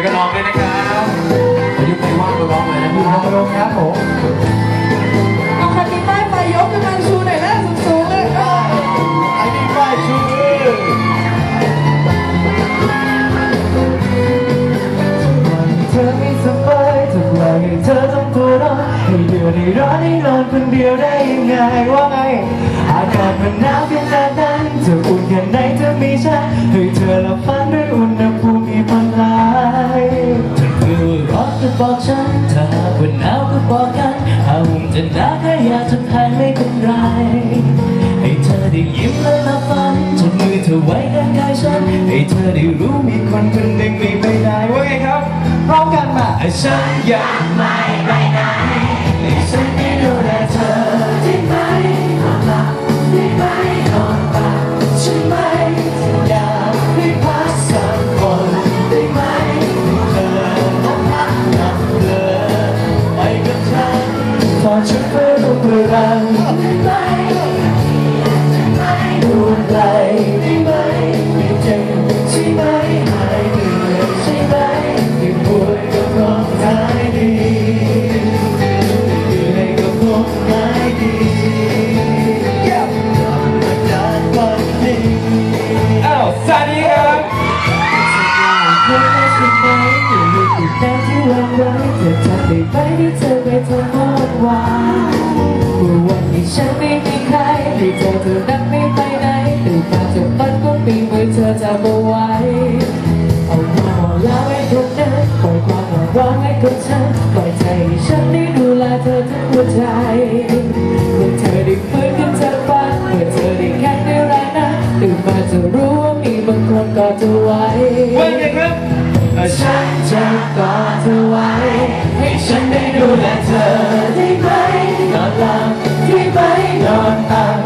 วยกันร้องด้วยนะครับวันนี้ใครว่างก็ร้องเลยนะพี่ทางลงครับผม ให้เดือดให้ร้อนให้นอนคนเดียวได้ยังไงว่าไง อากาศมันหนาวเพียงแต่นั้นจะอุ่นแค่ไหนเธอมีฉันให้เธอหลับฝันด้วยอุณหภูมิพันลายเธอคือร้อนก็บอกฉัน ถ้าหากว่าหนาวก็บอกกันหากหุ่นจะหนาวแค่อยากทนแทนไม่เป็นไร ให้เธอได้ยิ้มและหลับฝันจับมือเธอไว้ข้างกายฉัน ให้เธอได้รู้มีคนคนหนึ่งไม่ไปไหนว่าไงครับพร้อมกันมาฉันยังไม่ไปไหน ฉันได้ดูแลเธอได้ไหมนอนหลับได้ไหมนอนตาใช่ไหมอยากให้พักสักคนได้ไหมให้เธอต้องพักหลับเธอไปกับฉันตอฉันเพื่อรู้เพื่อรัง เธอไปทำหมดวันเมื่อวันที่ฉันไม่มีใครให้เธอเธอนั้นไม่ไปไหนตื่นมาจะฝันก็ปีมือเธอจะมาไว้เอาความหวังแล้วให้คนนั้นปล่อยความหวังร้องให้กับฉันปล่อยใจให้ฉันได้ดูแลเธอทั้งหัวใจเมื่อเธอได้ฟื้นขึ้นจากฝันเมื่อเธอได้แค่ได้แรงนั้นตื่นมาจะรู้ว่ามีบางคนกอดเธอไว้ ว่าฉันจะกอดเธอไว้ ให้ฉันได้ดูแลเธอได้ไหมนอนหลับได้ไหมนอนตา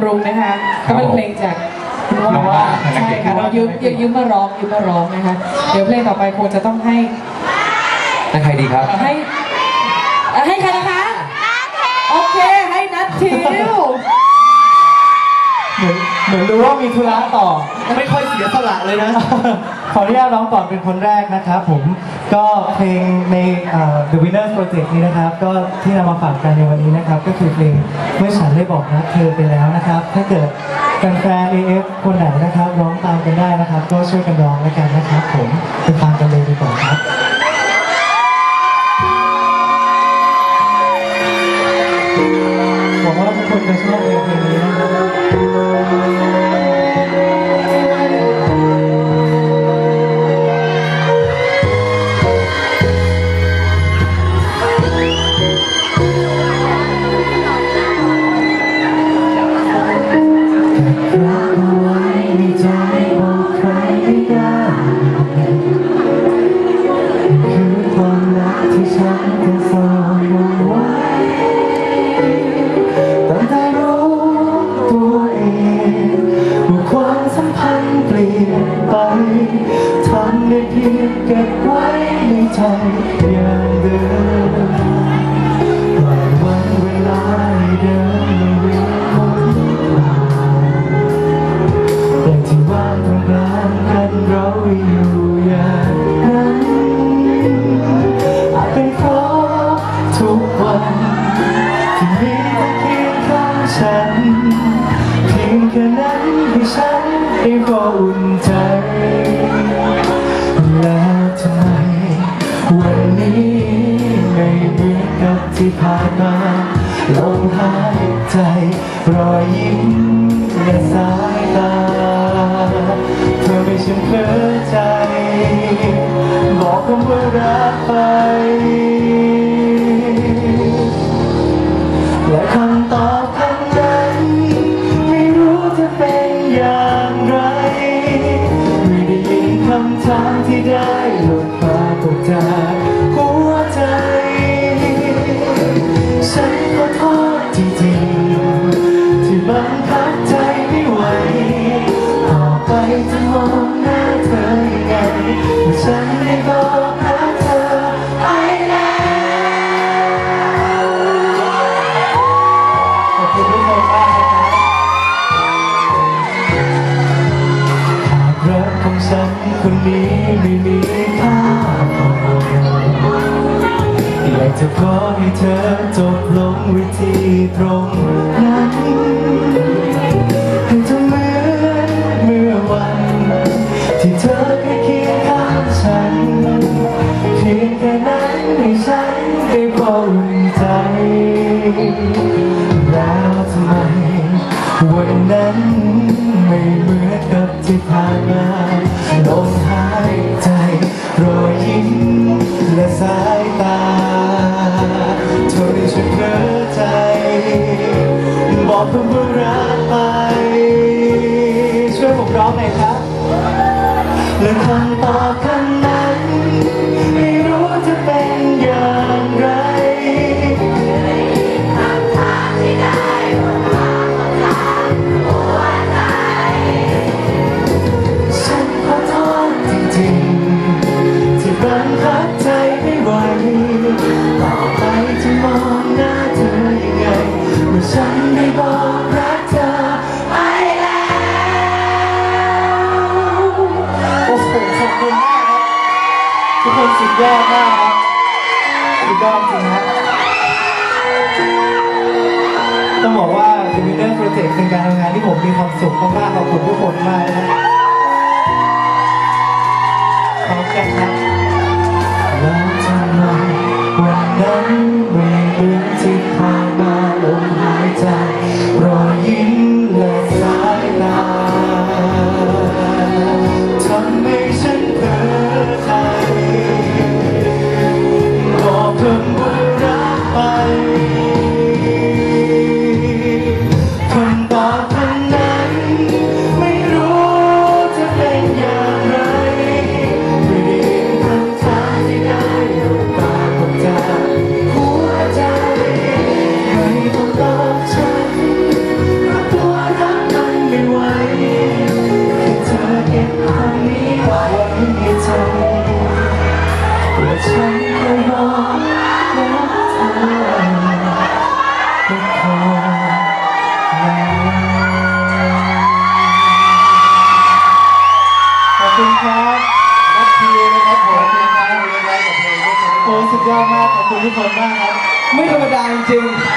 ำรุงนะคะครัก็บเป็นเพลงจากคุณพ่อว่าใช่ค่ะเรายืมยืมยืมมาร้องยืมมาร้องนะคะ เดี๋ยวเพลงต่อไปคงจะต้องให้นั่นใครดีครับ ให้เอ่อให้ใครนะคะโอเคให้นัททิวเหมือนเหมือนรู้ว่ามีธุระต่อ ไม่ค่อยเสียสละเลยนะ ขออนุญาตร้องก่อนเป็นคนแรกนะครับผม ก็เพลงใน The Winners Project นี้นะครับ ก็ที่นำมาฝากกันในวันนี้นะครับ ก็คือเพลงเมื่อฉันได้บอกรักเธอไปแล้วนะครับ ถ้าเกิดแฟนๆ AF คนไหนนะครับ ร้องตามกันได้นะครับ ก็ช่วยกันร้องแล้วกันนะครับ ผมไปฟังกันเลยดีกว่าครับ ใลมหายใจรอยยิ้มและสายตา เธอไม่ฉันเพ้อใจ บอกคำว่ารักไป ให้เธอจบลงวิธีตรงนั้นให้เธอเหมือนเมื่อวัน ที่เธอเคยเคียงข้างฉันเพียงแค่นั้นให้ฉันได้พออุ่นใจ แล้วทำไม วันนั้นไม่เหมือนกับที่ผ่านมาลมหายใจรอยยิ้มและสาย อบคำว่ารักไป คนสุดยอดมากครับสุดยอดจริงฮะต้องบอกว่า The Winner Project เป็นการทำงานที่ผมมีความสุขมากๆขอบคุณทุกคนมากนะครับขอบคุณครับ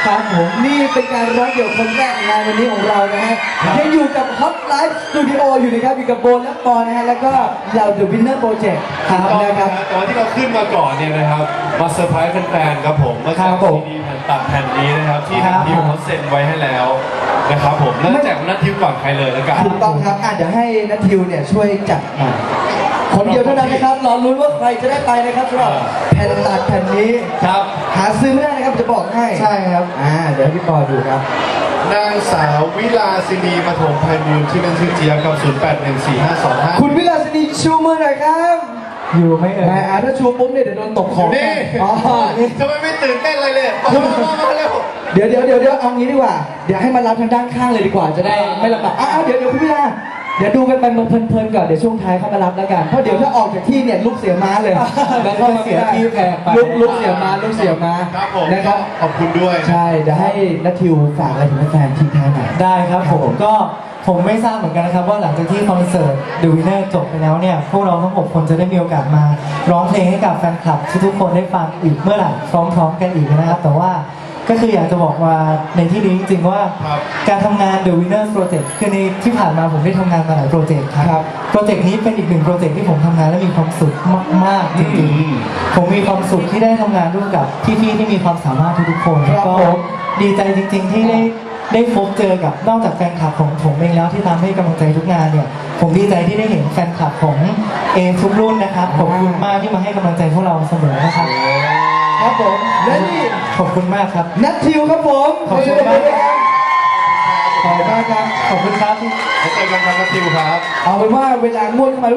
ครับผมๆนี่เป็นการร้องเดี่ยวคนแรกในงานวันนี้ของเรานะฮะยังอยู่กับ Hot Live Studio อยู่นะครับอยู่กับโบนและปอนะฮะแล้วก็เรา The Winner Project ครับตอนนะนะคครัรับบตอนที่เราขึ้นมาก่อนเนี่ยนะครับมาเซอร์ไพรส์แฟนๆครับผมมาครัจากบผมซีดีแผ่นตัดแผ่นนี้นะครับ ที่ครันับททิวเขาเซ็นไว้ให้แล้วนะครับผมเริ่มจากนัททิวก่อนใครเลยแล้วกัน ถูกต้องครับอะเดี๋ยวให้นัททิวเนี่ยช่วยจัดหน่อย คนเดียวเท่านั้นนะครับรอลุ้นว่าใครจะได้ไปนะครับสำหรับแผ่นตัดแผ่นนี้ ครับ หาซื้อไม่ได้นะครับจะบอกให้ใช่ครับ อ่า เดี๋ยวให้พี่ปอดูครับ นางสาววิลาสินีปฐมไพบูลย์ที่เป็นชื่อเจียบกับ 081452คุณวิลาสินีชูมือหน่อยครับอยู่ไหม่เอ่แหมยอะถ้าชูปุ๊บเนี่ยเดี๋ยวโดนตกของนี่อ๋อนี่ทำไมไม่ตื่นเต้นอะไรเลยมามามาเร็วเดี๋ยวเดี๋ยวเดี๋ยวเดี๋ยวเอางี้ดีกว่า เดี๋ยวให้มารับทางด้านข้างเลยดีกว่าจะได้ไม่ลำบากอ้าวเดี๋ยวเดี๋ยวคุณพี่ลา เดี๋ยวดูกันไปเพลินๆก่อนเดี๋ยวช่วงท้ายเข้ามารับแล้วกันเพราะเดี๋ยวถ้าออกจากที่เนี่ยลุกเสียม้าเลยแล้วก็เสียที่แขกลุกลุกเสียม้าลุกเสียม้าครับผมนะครับขอบคุณด้วยใช่เดี๋ยวให้นัททิวฝากอะไรถึงแฟนๆทิ้งท้ายหน่อยได้ครับผมก็ผมไม่ทราบเหมือนกันนะครับว่าหลังจากที่คอนเสิร์ต The Winner จบไปแล้วเนี่ย พวกเราทั้ง 6 คนจะได้มีโอกาสมา ร้องเพลงให้กับแฟนคลับทุกๆคนได้ฟังอีกเมื่อไหร่พร้อมๆกันอีกนะครับ แต่ว่า ก็คืออยากจะบอกว่าในที่นี้จริงๆว่าครับการทำงาน The Winner Project คือในที่ผ่านมาผมได้ทำงานมาหลายโปรเจกต์ครับโปรเจกต์นี้เป็นอีกหนึ่งโปรเจกต์ที่ผมทำงานและมีความสุขมากๆจริงๆผมมีความสุขที่ได้ทำงานร่วมกับพี่ๆที่มีความสามารถทุกๆคนครับแล้วก็ผม ดีใจจริง ๆ ที่ได้ได้พบเจอกับนอกจากแฟนคลับของผมเองแล้วที่ตามให้กำลังใจทุกงานเนี่ย ผมดีใจที่ได้เห็นแฟนคลับของเอทุกรุ่นนะครับขอบคุณมากที่มาให้กำลังใจพวกเราเสมอนะครับ ครับผมและนี่ขอบคุณมากครับ นัททิวครับผมขอบคุณมาก ขอบคุณมากครับ ขอบคุณครับแล้วเจอกันครับนัททิวครับ เอาเป็นว่าเวลางวดเข้ามา